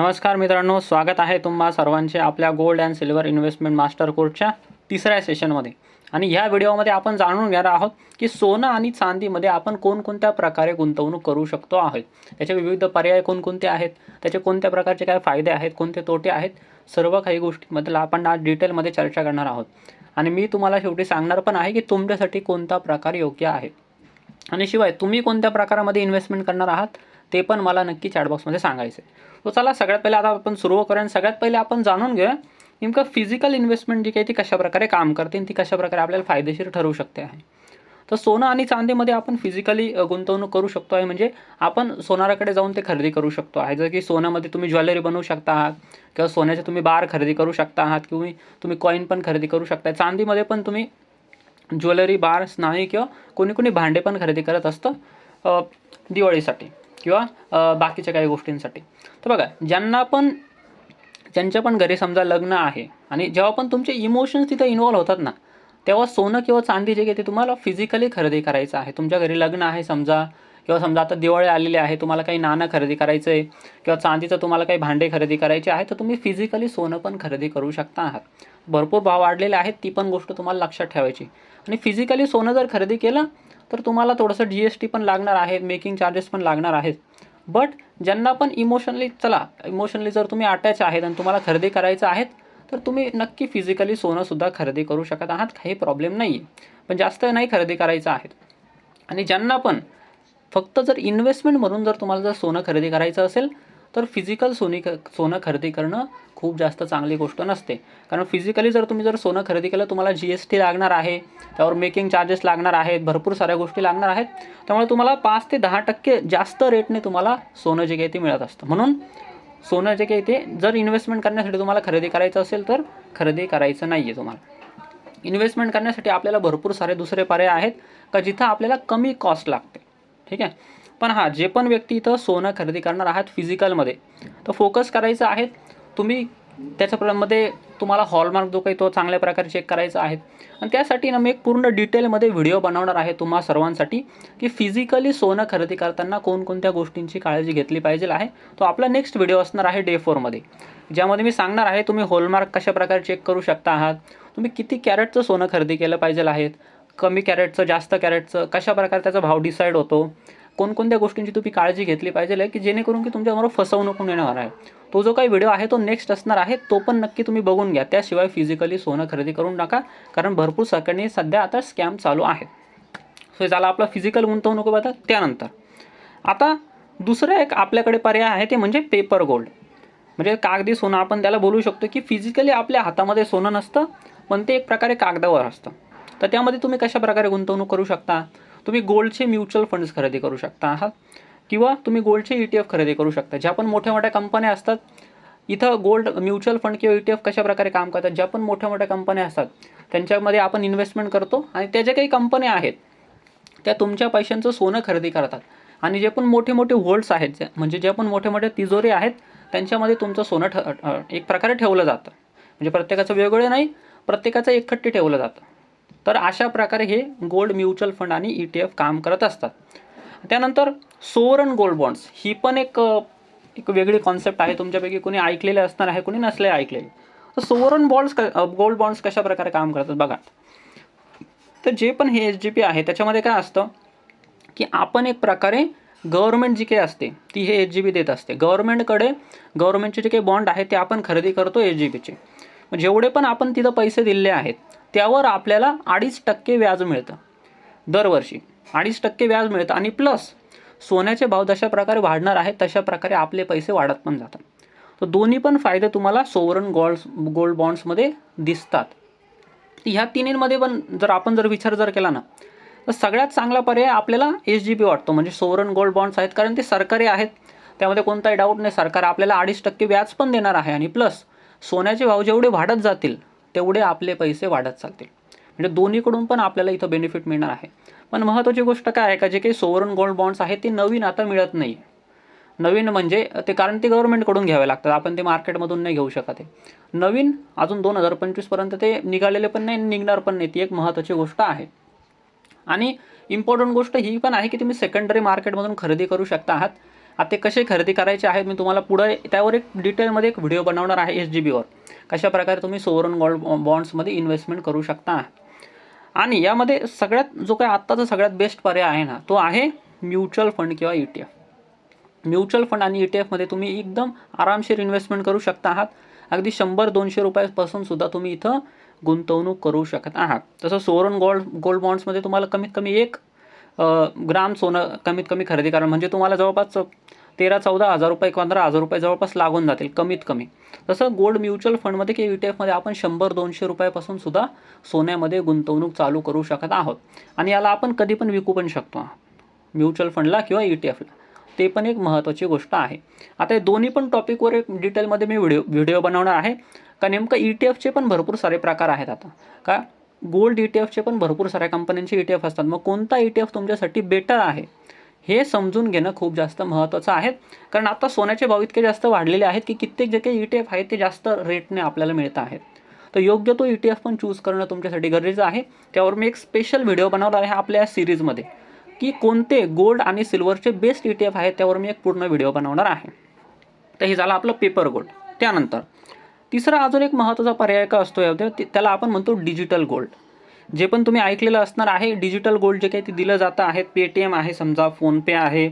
नमस्कार मित्रांनो स्वागत आहे तुम्हा सर्वांचे आपल्या gold and silver investment master कोर्सच्या तिसऱ्या सेशनमध्ये. आणि ह्या व्हिडिओमध्ये आपण जाणून घेणार आहोत की सोनं आणि चांदीमध्ये आपण कोणकोणत्या प्रकारे गुंतवणूक करू शकतो आहे त्याचे विविध पर्याय कोणकोणते आहेत त्याचे कोणत्या प्रकारचे काय फायदे आहेत कोणते तोटे आहेत सर्व काही गोष्टीबद्दल आपण आज डिटेलमध्ये चर्चा करणार आहोत. आणि मी तुम्हाला शेवटी सांगणार पण आहे की तुमच्यासाठी कोणता प्रकार योग्य आहे. आणि शिवाय तुम्ही कोणत्या प्रकारामध्ये इन्व्हेस्टमेंट करणार आहात ते पण मला नक्की चॅटबॉक्समध्ये सांगायचं आहे तो चला सगळ्यात पहिले आता आपण सुरू करूया आणि सगळ्यात पहिले आपण जाणून घेऊया नेमकं फिजिकल इन्व्हेस्टमेंट जी काही ती कशाप्रकारे काम करते आणि ती कशाप्रकारे आपल्याला फायदेशीर ठरू शकते आहे. तर सोनं आणि चांदीमध्ये आपण फिजिकली गुंतवणूक करू शकतो आहे. म्हणजे आपण सोनाराकडे जाऊन ते खरेदी करू शकतो आहे. जसं की सोन्यामध्ये तुम्ही ज्वेलरी बनवू शकता आहात किंवा सोन्याचे तुम्ही बार खरेदी करू शकता आहात किंवा तुम्ही कॉईन पण खरेदी करू शकता. चांदीमध्ये पण तुम्ही ज्वेलरी बार नाही किंवा कोणी कोणी भांडे पण खरेदी करत असतं दिवाळीसाठी. किंवा बाकीच्या काही गोष्टींसाठी. तर बघा ज्यांना पण ज्यांच्या पण घरी समजा लग्न आहे आणि जेव्हा पण तुमचे इमोशन्स तिथे इन्वॉल्व्ह होतात ना तेव्हा सोनं किंवा चांदी जे काही ते तुम्हाला फिजिकली खरेदी करायचं आहे. तुमच्या घरी लग्न आहे समजा किंवा समजा आता दिवाळी आलेली आहे तुम्हाला काही नाणं खरेदी करायचं आहे किंवा चांदीचं तुम्हाला काही भांडे खरेदी करायचे आहे तर तुम्ही फिजिकली सोनं पण खरेदी करू शकता आहात. भरपूर भाव वाढलेले आहेत ती पण गोष्ट तुम्हाला लक्षात ठेवायची. आणि फिजिकली सोनं जर खरेदी केलं तर तुम्हाला थोडंसं जी एस टी पण लागणार आहे मेकिंग चार्जेस पण लागणार आहेत. बट ज्यांना पण इमोशनली चला इमोशनली जर तुम्ही अटॅच आहेत आणि तुम्हाला खरेदी करायचं आहेत तर तुम्ही नक्की फिजिकली सोनंसुद्धा खरेदी करू शकत आहात. काही प्रॉब्लेम नाही आहे पण जास्त नाही खरेदी करायचं आहे आणि ज्यांना पण फक्त जर इन्व्हेस्टमेंट म्हणून जर तुम्हाला जर सोनं खरेदी करायचं असेल तर फिजिकल सोनी सोनं खरेदी करणं खूप जास्त चांगली गोष्ट नसते. कारण फिजिकली जर तुम्ही जर सोनं खरेदी केलं तुम्हाला जी एस टी लागणार आहे त्यावर मेकिंग चार्जेस लागणार आहेत भरपूर साऱ्या गोष्टी लागणार आहेत त्यामुळे तुम्हाला पाच ते दहा टक्के जास्त रेटने तुम्हाला सोनं जे काही ते मिळत असतं. म्हणून सोनं जे काही ते जर इन्व्हेस्टमेंट करण्यासाठी तुम्हाला खरेदी करायचं असेल तर खरेदी करायचं नाही आहे तुम्हाला. इन्व्हेस्टमेंट करण्यासाठी आपल्याला भरपूर सारे दुसरे पर्याय आहेत का जिथं आपल्याला कमी कॉस्ट लागते. ठीक आहे? पण हां जे पण व्यक्ती इथं सोनं खरेदी करणार आहात फिजिकलमध्ये तर फोकस करायचं आहे. तुम्ही त्याच्यामध्ये तुम्हाला हॉलमार्क जो काही तो चांगल्या प्रकारे चेक करायचा आहे. आणि त्यासाठी ना मी एक पूर्ण डिटेलमध्ये व्हिडिओ बनवणार आहे तुम्हा सर्वांसाठी की फिजिकली सोनं खरेदी करताना कोणकोणत्या गोष्टींची काळजी घेतली पाहिजे आहे. तो आपला नेक्स्ट व्हिडिओ असणार आहे डे फोरमध्ये ज्यामध्ये मी सांगणार आहे तुम्ही हॉलमार्क कशा प्रकारे चेक करू शकता आहात. तुम्ही किती कॅरेटचं सोनं खरेदी केलं पाहिजे आहेत. कमी कॅरेटचं जास्त कॅरेटचं कशा प्रकारे त्याचा भाव डिसाईड होतो. कोणकोणत्या गोष्टींची तुम्ही काळजी घेतली पाहिजे की जेणेकरून की तुमच्याबरोबर फसवणूक होऊन येणार आहे. तो जो काही व्हिडिओ आहे तो नेक्स्ट असणार आहे तो पण नक्की तुम्ही बघून घ्या. त्याशिवाय फिजिकली सोनं खरेदी करून टाका कारण भरपूर सरकारने सध्या आता स्कॅम चालू आहेत सो झाला आपला फिजिकल गुंतवणूक बघा त्यानंतर. आता दुसरं एक आपल्याकडे पर्याय आहे ते म्हणजे पेपर गोल्ड म्हणजे कागदी सोनं आपण त्याला बोलू शकतो की फिजिकली आपल्या हातामध्ये सोनं नसतं पण ते एक प्रकारे कागदावर असतं. तर त्यामध्ये तुम्ही कशा प्रकारे गुंतवणूक करू शकता? तुम्ही गोल्डचे म्युच्युअल फंड्स खरेदी करू शकता आहात. किंवा तुम्ही गोल्डचे ई टी एफ खरेदी करू शकता ज्या पण मोठ्या मोठ्या कंपन्या असतात. इथं गोल्ड म्युच्युअल फंड किंवा ई टी एफ कशाप्रकारे काम करतात ज्या पण मोठ्या मोठ्या कंपन्या असतात त्यांच्यामध्ये आपण इन्व्हेस्टमेंट करतो आणि त्या ज्या काही कंपन्या आहेत त्या तुमच्या पैशांचं सोनं खरेदी करतात. आणि जे पण मोठे मोठे होल्ड्स आहेत जे- म्हणजे जे पण मोठे मोठे तिजोरी आहेत त्यांच्यामध्ये तुमचं सोनं ठ एक प्रकारे ठेवलं जातं. म्हणजे प्रत्येकाचं वेगवेगळं नाही प्रत्येकाचं एकखट्टी ठेवलं जातं. तर अशा प्रकारे हे गोल्ड म्युच्युअल फंड आणि ई टी एफ काम करत असतात. त्यानंतर सोवरन गोल्ड बॉन्ड्स ही पण एक एक वेगळी कॉन्सेप्ट आहे. तुमच्यापैकी कोणी ऐकलेले असणार आहे कोणी नसले ऐकलेले. तर सोवरन बॉन्ड्स क गोल्ड बॉन्ड्स कशा प्रकारे काम करतात बघा. तर जे पण हे एच जी पी आहे त्याच्यामध्ये काय असतं की आपण एक प्रकारे गव्हर्नमेंट जी काही असते ती हे एच जी बी देत असते. गव्हर्नमेंटकडे गव्हर्नमेंटचे जे काही बॉन्ड आहे ते आपण खरेदी करतो एच जी बीचे म्हणजे जेवढे पण आपण तिथं पैसे दिले आहेत त्यावर आपल्याला अडीच टक्के व्याज मिळतं दरवर्षी. अडीच टक्के व्याज मिळतं आणि प्लस सोन्याचे भाव जशा प्रकारे वाढणार आहेत तशा प्रकारे आपले पैसे वाढत पण जातात. तर दोन्ही पण फायदे तुम्हाला सोवरन गोल्ड गोल्ड बॉन्ड्समध्ये दिसतात. ह्या तिन्हींमध्ये पण जर आपण जर विचार जर केला ना तर सगळ्यात चांगला पर्याय आपल्याला एच जी बी वाटतो म्हणजे सोवरन गोल्ड बॉन्ड्स आहेत. कारण ते सरकारी आहेत त्यामध्ये कोणताही डाऊट नाही सरकार आपल्याला अडीच टक्के व्याज पण देणार आहे आणि प्लस सोन्याचे भाव जेवढे वाढत जातील तेवढे आपले पैसे वाढत चालतील. म्हणजे दोन्हीकडून पण आपल्याला इथं बेनिफिट मिळणार आहे. पण महत्त्वाची गोष्ट काय आहे का जे काही सोवरन गोल्ड बॉन्ड्स आहेत ते नवीन आता मिळत नाही नवीन म्हणजे ते कारण ते गव्हर्नमेंटकडून घ्यावे लागतात. आपण ते मार्केटमधून नाही घेऊ शकत आहे. नवीन अजून दोन हजार पंचवीसपर्यंत ते निघालेले पण नाही निघणार पण नाही. ती एक महत्त्वाची गोष्ट आहे. आणि इम्पॉर्टंट गोष्ट ही पण आहे की तुम्ही सेकंडरी मार्केटमधून खरेदी करू शकता आहात. आता ते कसे खरेदी करायचे आहेत मी तुम्हाला पुढे त्यावर एक डिटेलमध्ये एक व्हिडिओ बनवणार आहे एस जी बीवर कशाप्रकारे तुम्ही सोवरन गोल्ड बॉन्ड्समध्ये इन्व्हेस्टमेंट करू शकता. आणि यामध्ये सगळ्यात जो काही आत्ताचा सगळ्यात बेस्ट पर्याय आहे ना तो आहे म्युच्युअल फंड किंवा E T F mutual fund आणि ई टी एफमध्ये तुम्ही एकदम आरामशीर इन्व्हेस्टमेंट करू शकता आहात. अगदी शंभर दोनशे रुपयापासून सुद्धा तुम्ही इथं गुंतवणूक करू शकत आहात. तसं सोवरन गोल्ड गोल्ड बॉन्ड्समध्ये तुम्हाला कमीत कमी एक ग्राम सोनं कमीत कमी खरेदी करा म्हणजे तुम्हाला जवळपास तेरा चौदा हजार रुपये पंधरा हजार रुपये जवळपास लागून जातील कमीत कमी. तसं गोल्ड म्युच्युअल फंडमध्ये किंवा ई टी एफमध्ये आपण शंभर दोनशे रुपयापासून सुद्धा सोन्यामध्ये गुंतवणूक चालू करू शकत आहोत. आणि याला आपण कधी पण विकू पण शकतो. म्युच्युअल फंडला किंवा ई टी एफला ते पण एक महत्त्वाची गोष्ट आहे. आता हे दोन्ही पण टॉपिकवर एक डिटेलमध्ये मी व्हिडिओ व्हिडिओ बनवणार आहे. का नेमकं ई टी एफचे पण भरपूर सारे प्रकार आहेत आता. का गोल्ड ई टी एफचे पण भरपूर साऱ्या कंपन्यांचे ई टी एफ असतात. मग कोणता ई टी एफ तुमच्यासाठी बेटर आहे? हे समजून घेणं खूप जास्त महत्त्वाचं आहे. कारण आता सोन्याचे भाव इतके जास्त वाढलेले आहेत की कित्येक जे काही ई टी एफ आहेत ते जास्त रेटने आपल्याला मिळत आहेत. तर योग्य तो ई टी एफ पण चूज करणं तुमच्यासाठी गरजेचं आहे. त्यावर मी एक स्पेशल व्हिडिओ बनवणार आहे आपल्या सिरीजमध्ये की कोणते गोल्ड आणि सिल्वरचे बेस्ट ई टी एफ आहेत त्यावर मी एक पूर्ण व्हिडिओ बनवणार आहे. तर हे झालं आपलं पेपर गोल्ड त्यानंतर तिसरा अजून एक महत्त्वाचा पर्याय का असतो यामध्ये त्याला आपण म्हणतो डिजिटल गोल्ड जे पण तुम्ही ऐकलेलं असणार आहे डिजिटल गोल्ड जे काही ते दिलं जातं आहे पेटीएम आहे समजा फोनपे आहे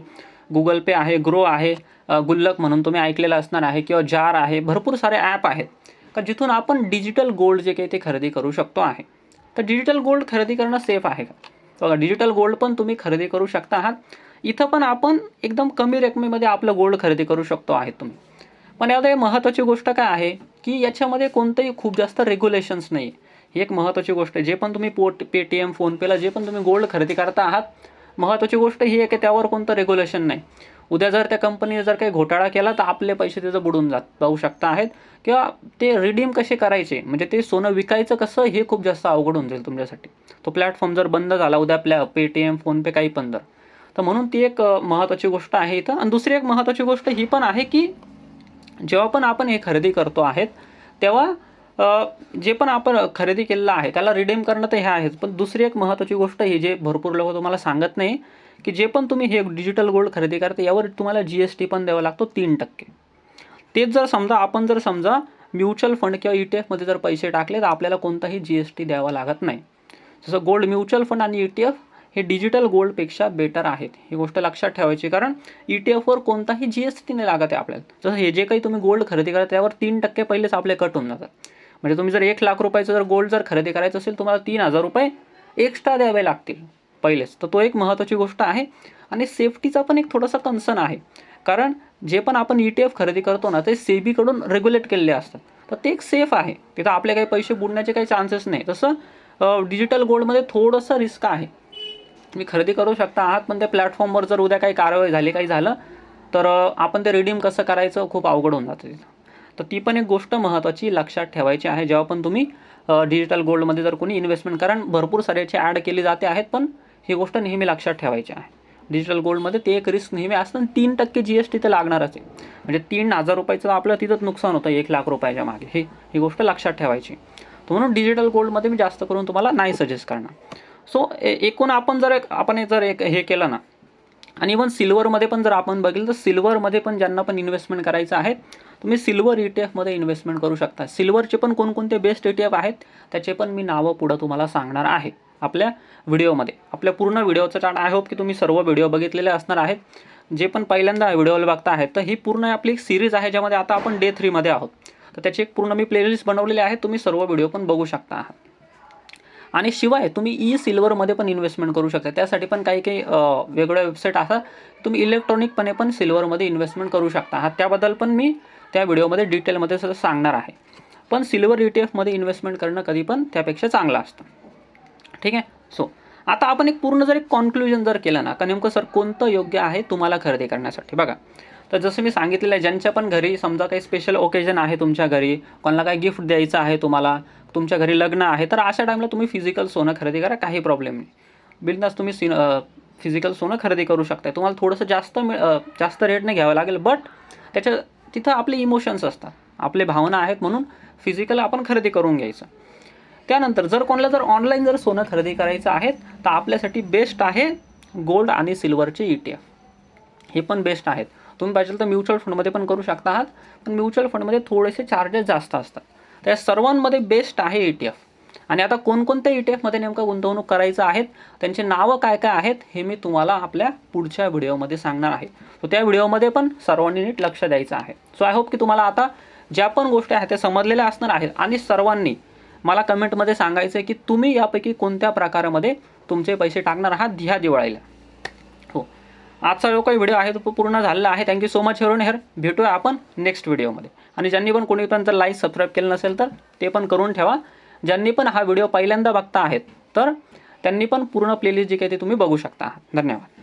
गुगल पे आहे ग्रो आहे गुल्लक म्हणून तुम्ही ऐकलेलं असणार आहे किंवा जार आहे भरपूर सारे ॲप आहेत. का जिथून आपण डिजिटल गोल्ड जे काही ते खरेदी करू शकतो आहे. तर डिजिटल गोल्ड खरेदी करणं सेफ आहे का? बघा डिजिटल गोल्ड पण तुम्ही खरेदी करू शकता आहात. इथं पण आपण एकदम कमी रकमेमध्ये आपलं गोल्ड खरेदी करू शकतो आहे तुम्ही. पण यामध्ये महत्त्वाची गोष्ट काय आहे की याच्यामध्ये कोणतंही खूप जास्त रेग्युलेशन्स नाही. ही एक महत्त्वाची गोष्ट आहे. जे पण तुम्ही पोट पेटीएम फोनपेला जे पण तुम्ही गोल्ड खरेदी करता आहात महत्त्वाची गोष्ट ही आहे की त्यावर कोणतं रेग्युलेशन नाही. उद्या जर त्या कंपनीने जर काही घोटाळा केला तर आपले पैसे त्याचं बुडून जात जाऊ शकता आहेत. किंवा ते रिडीम कसे करायचे? म्हणजे ते सोनं विकायचं कसं हे खूप जास्त अवघड होऊन जाईल तुमच्यासाठी. तो प्लॅटफॉर्म जर बंद झाला उद्या आपल्या पेटीएम फोनपे काही पण जर. तर म्हणून ती एक महत्त्वाची गोष्ट आहे इथं. आणि दुसरी एक महत्त्वाची गोष्ट ही पण आहे की जेव्हा पण आपण हे खरेदी करतो आहेत तेव्हा जे पण आपण खरेदी केलेलं आहे त्याला रिडीम करणं तर हे आहेच. पण दुसरी एक महत्त्वाची गोष्ट ही जे भरपूर लोक तुम्हाला सांगत नाही की जे पण तुम्ही हे डिजिटल गोल्ड खरेदी करता यावर तुम्हाला जी एस टी पण द्यावा लागतो तीन टक्के. तेच जर समजा आपण जर समजा म्युच्युअल फंड किंवा ई टी एफमध्ये जर पैसे टाकले तर आपल्याला कोणताही जी एस टी द्यावा लागत नाही. जसं गोल्ड म्युच्युअल फंड आणि ई टी एफ हे डिजिटल गोल्डपेक्षा बेटर आहेत. ही गोष्ट लक्षात ठेवायची कारण ई टी एफवर कोणताही जी एस टी नाही लागत आहे आपल्याला. जसं हे जे काही तुम्ही गोल्ड खरेदी करा त्यावर तीन टक्के पहिलेच आपले कट होऊन जातात. म्हणजे तुम्ही जर एक लाख रुपयाचं जर गोल्ड जर खरेदी करायचं असेल तुम्हाला तीन हजार रुपये एक्स्ट्रा द्यावे लागतील पहिलेच. तर तो एक महत्त्वाची गोष्ट आहे. आणि सेफ्टीचा पण एक थोडासा कन्सर्न आहे. कारण जे पण आपण ई टी एफ खरेदी करतो ना ते सेबीकडून रेग्युलेट केलेले असतात. तर ते एक सेफ आहे. तिथं आपले काही पैसे बुडण्याचे काही चान्सेस नाही. तसं डिजिटल गोल्डमध्ये थोडंसं रिस्क आहे. तुम्ही खरेदी करू शकता आहात पण त्या प्लॅटफॉर्मवर जर उद्या काही कारवाई झाली काही झालं तर आपण ते रिडीम कसं करायचं खूप अवघड होऊन जातं तिथं. तर ती पण एक गोष्ट महत्त्वाची लक्षात ठेवायची आहे. जेव्हा पण तुम्ही डिजिटल गोल्डमध्ये जर कोणी इन्व्हेस्टमेंट कारण भरपूर सारे याची ॲड केली जाते आहेत पण ही गोष्ट नेहमी लक्षात ठेवायची आहे. डिजिटल गोल्डमध्ये ते एक रिस्क नेहमी असतं आणि तीन टक्के जी एस टी तर लागणारच आहे. म्हणजे तीन हजार रुपयाचं आपलं तिथंच नुकसान होतं एक लाख रुपयाच्या मागे. हे ही गोष्ट लक्षात ठेवायची. तर म्हणून डिजिटल गोल्डमध्ये मी जास्त करून तुम्हाला नाही सजेस्ट करणार. सो एकूण आपण जर एक आपण जर एक हे केलं ना आणि इवन सिल्वरमध्ये पण जर आपण बघितलं तर सिल्वरमध्ये पण ज्यांना पण इन्व्हेस्टमेंट करायचं आहे तुम्ही सिल्वर ई टी एफमध्ये इन्व्हेस्टमेंट करू शकता. सिल्वरचे पण कोणकोणते बेस्ट ई टी एफ आहेत त्याचे पण मी नावं पुढं तुम्हाला सांगणार आहे आपल्या व्हिडिओमध्ये. आपल्या पूर्ण व्हिडिओचं चार्ट आय होप की तुम्ही सर्व व्हिडिओ बघितलेले असणार आहेत. जे पण पहिल्यांदा व्हिडिओला बघता आहेत तर ही पूर्ण आपली एक सिरीज आहे ज्यामध्ये आता आपण डे थ्रीमध्ये आहोत. तर त्याची एक पूर्ण मी प्लेलिस्ट बनवलेली आहे तुम्ही सर्व व्हिडिओ पण बघू शकता आहात. आणि शिवाय तुम्ही ई सिल्वरमध्ये पण इन्व्हेस्टमेंट करू शकता. त्यासाठी पण काही काही वेगळ्या वेबसाईट असतात. तुम्ही इलेक्ट्रॉनिकपणे पण सिल्वरमध्ये इन्व्हेस्टमेंट करू शकता. हा त्याबद्दल पण मी त्या व्हिडिओमध्ये डिटेलमध्ये सुद्धा सांगणार आहे. पण सिल्वर ई टी एफमध्ये इन्व्हेस्टमेंट करणं कधी पण त्यापेक्षा चांगलं असतं. ठीक आहे? सो आता आपण एक पूर्ण जर एक कॉन्क्लुजन जर केलं ना का नेमकं सर कोणतं योग्य आहे तुम्हाला खरेदी करण्यासाठी? बघा. तर जसं मी सांगितलेलं आहे ज्यांच्या पण घरी समजा काही स्पेशल ओकेजन आहे तुमच्या घरी कोणाला काही गिफ्ट द्यायचं आहे तुम्हाला तुमच्या घरी लग्न आहे तर अशा टाईमला तुम्ही फिजिकल सोनं खरेदी करा काही प्रॉब्लेम नाही. बिलनास तुम्ही सिन फिजिकल सोनं खरेदी करू शकता तुम्हाला थोडंसं जास्त मिळ जास्त रेटने घ्यावं लागेल बट त्याच्या तिथं आपले इमोशन्स असतात. आपले भावना आहेत म्हणून फिजिकल आपण खरेदी करून घ्यायचं. त्यानंतर जर कोणाला जर ऑनलाईन जर सोनं खरेदी करायचं आहे तर आपल्यासाठी बेस्ट आहे गोल्ड आणि सिल्वरचे ई टी एफ हे पण बेस्ट आहेत. तुम्ही पाहिजे तर म्युच्युअल फंडमध्ये पण करू शकता आहात पण म्युच्युअल फंडमध्ये थोडेसे चार्जेस जास्त असतात. त्या सर्वांमध्ये बेस्ट आहे ई टी एफ आणि आता कोणकोणत्या ई टी एफमध्ये नेमकं गुंतवणूक करायचं आहेत त्यांची नावं काय काय आहेत हे मी तुम्हाला आपल्या पुढच्या व्हिडिओमध्ये सांगणार आहे. सो त्या व्हिडिओमध्ये पण सर्वांनी नीट लक्ष द्यायचं आहे. सो आय होप की तुम्हाला आता ज्या पण गोष्टी आहेत त्या समजलेल्या असणार आहेत आणि सर्वांनी मला कमेंटमध्ये सांगायचं आहे की तुम्ही यापैकी कोणत्या प्रकारामध्ये तुमचे पैसे टाकणार आहात ह्या दिवाळीला. आजचा जो काही व्हिडिओ आहे तो पूर्ण झालेला आहे. थँक्यू सो मच हेरोन हेअर भेटूया आपण नेक्स्ट व्हिडिओमध्ये आणि ज्यांनी पण कोणीपर्यंत लाईक सबस्क्राईब केलं नसेल तर ते पण करून ठेवा. ज्यांनी पण हा व्हिडिओ पहिल्यांदा बघता आहेत तर त्यांनी पण पूर्ण प्लेलिस्ट जी काही ती तुम्ही बघू शकता. धन्यवाद.